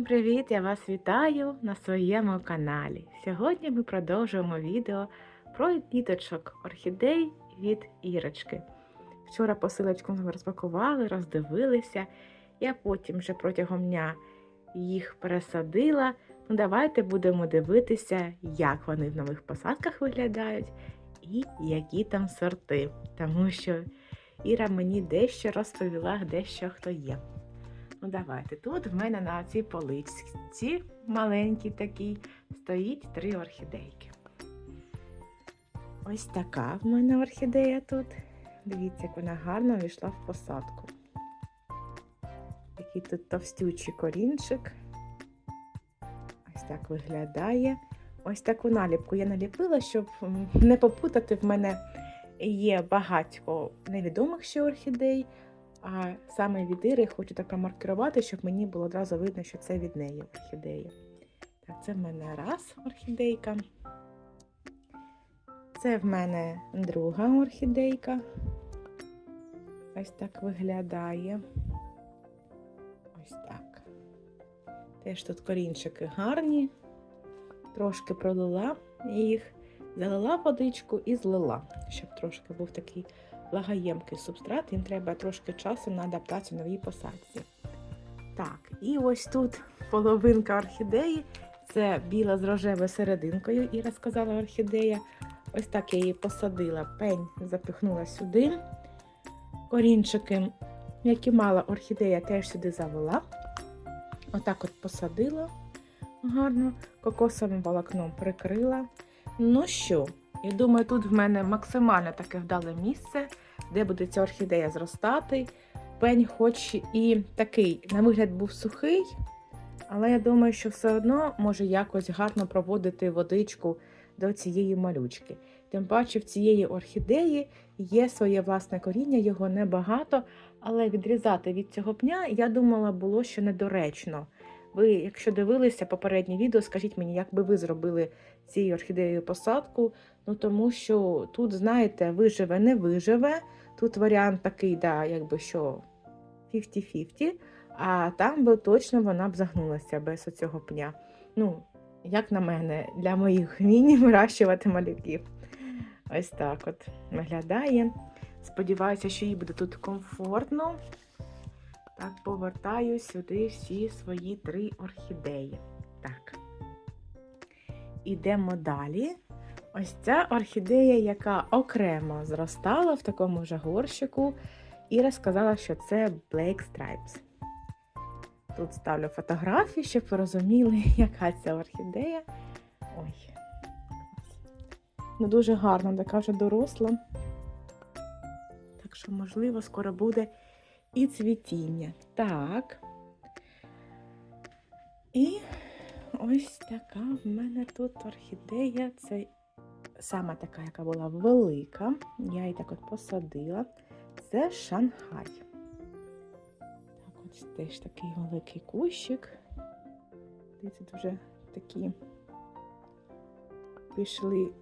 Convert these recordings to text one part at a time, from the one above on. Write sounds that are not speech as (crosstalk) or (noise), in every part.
Всім привіт! Я вас вітаю на своєму каналі. Сьогодні ми продовжуємо відео про діточок орхідей від Ірочки. Вчора посилочку ми розпакували, роздивилися. Я потім вже протягом дня їх пересадила. Ну, давайте будемо дивитися, як вони в нових посадках виглядають і які там сорти. Тому що Іра мені дещо розповіла, дещо хто є. Ну, давайте. Тут в мене на цій поличці маленькій такій стоїть три орхідейки. Ось така в мене орхідея тут. Дивіться, як вона гарно війшла в посадку. Такий тут товстючий корінчик. Ось так виглядає. Ось таку наліпку я наліпила, щоб не попутати в мене є багатько невідомих ще орхідей. А саме від Іри хочу так промаркерувати, щоб мені було одразу видно, що це від неї орхідея. Так, це в мене раз орхідейка. Це в мене друга орхідейка. Ось так виглядає. Ось так. Теж тут корінчики гарні. Трошки пролила їх, залила водичку і злила, щоб трошки був такий влагоємкий субстрат, їм треба трошки часу на адаптацію новій посадці. Так, і ось тут половинка орхідеї. Це біла з рожевою серединкою, Іра сказала орхідея. Ось так я її посадила, пень запихнула сюди. Корінчики, які мала орхідея, теж сюди завела. Отак от посадила гарно, кокосовим волокном прикрила. Ну що, я думаю, тут в мене максимально таке вдале місце, де буде ця орхідея зростати. Пень, хоч і такий, на вигляд, був сухий, але я думаю, що все одно може якось гарно проводити водичку до цієї малючки. Тим паче в цієї орхідеї є своє власне коріння, його небагато, але відрізати від цього пня, я думала, було ще недоречно. Ви, якщо дивилися попереднє відео, скажіть мені, як би ви зробили цією орхідеєю посадку. Ну тому що тут, знаєте, виживе, не виживе. Тут варіант такий, да, якби що 50-50, а там би точно вона б загнулася без оцього пня. Ну, як на мене, для моїх вмінь (laughs) вирощувати малюків. Ось так от виглядає. Сподіваюся, що їй буде тут комфортно. Так, повертаю сюди всі свої три орхідеї. Так. Ідемо далі. Ось ця орхідея, яка окремо зростала в такому ж горщику, Іра сказала, що це Black Stripes. Тут ставлю фотографії, щоб ви розуміли, (laughs) яка ця орхідея. Ой. Ну, дуже гарна, така вже доросла. Так що, можливо, скоро буде і цвітіння. Так. І ось така в мене тут орхідея. Це саме така, яка була велика. Я її так от посадила. Це Шанхай. Так, ось теж такий великий кущик. Дивіться, дуже такі пішли,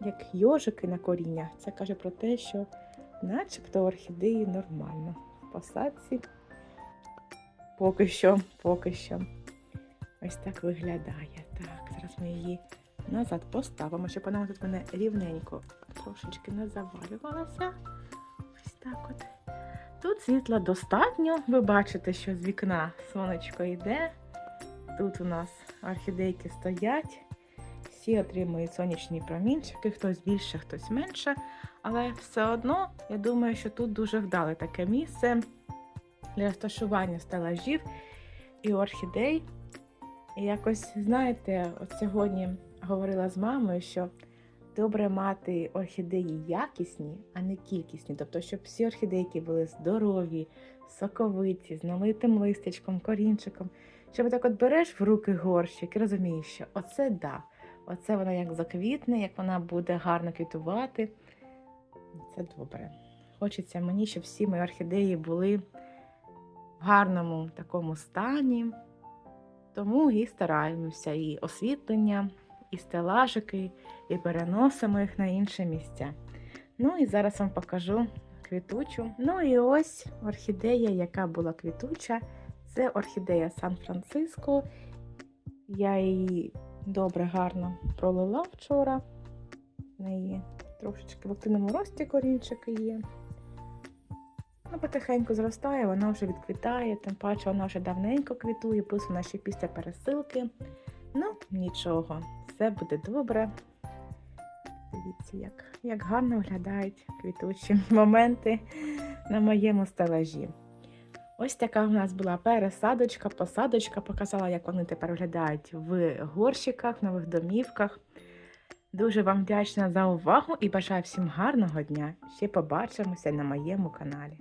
як йожики на коріння. Це каже про те, що начебто орхідеї нормально посадці. Поки що, поки що. Ось так виглядає. Так, зараз ми її назад поставимо, щоб вона тут мене рівненько трошечки не завалювалася. Ось так от. Тут світла достатньо. Ви бачите, що з вікна сонечко йде. Тут у нас орхідейки стоять. Всі отримують сонячні промінчики, хтось більше, хтось менше. Але все одно, я думаю, що тут дуже вдале таке місце для розташування стелажів і орхідей. І якось, знаєте, от сьогодні говорила з мамою, що добре мати орхідеї якісні, а не кількісні. Тобто, щоб всі орхідейки були здорові, соковиті, з налитим листячком, корінчиком. Щоб так от береш в руки горщик і розумієш, що оце да, оце вона як заквітне, як вона буде гарно квітувати. Це добре. Хочеться мені, щоб всі мої орхідеї були в гарному такому стані. Тому і стараємося і освітлення, і стелажики, і переносимо їх на інші місця. Ну і зараз вам покажу квітучу. Ну і ось орхідея, яка була квітуча, Це орхідея Сан-Франциско. Я її добре, гарно пролила вчора. В неї трошечки в активному рості корінчики є. Ну, потихеньку зростає, вона вже відквітає, тим паче вона вже давненько квітує, плюс вона ще після пересилки. Ну, нічого, все буде добре. Дивіться, як, як гарно виглядають квітучі моменти на моєму стелажі. Ось така в нас була пересадочка, посадочка, показала, як вони тепер виглядають в горщиках, нових домівках. Дуже вам вдячна за увагу і бажаю всім гарного дня. Ще побачимося на моєму каналі.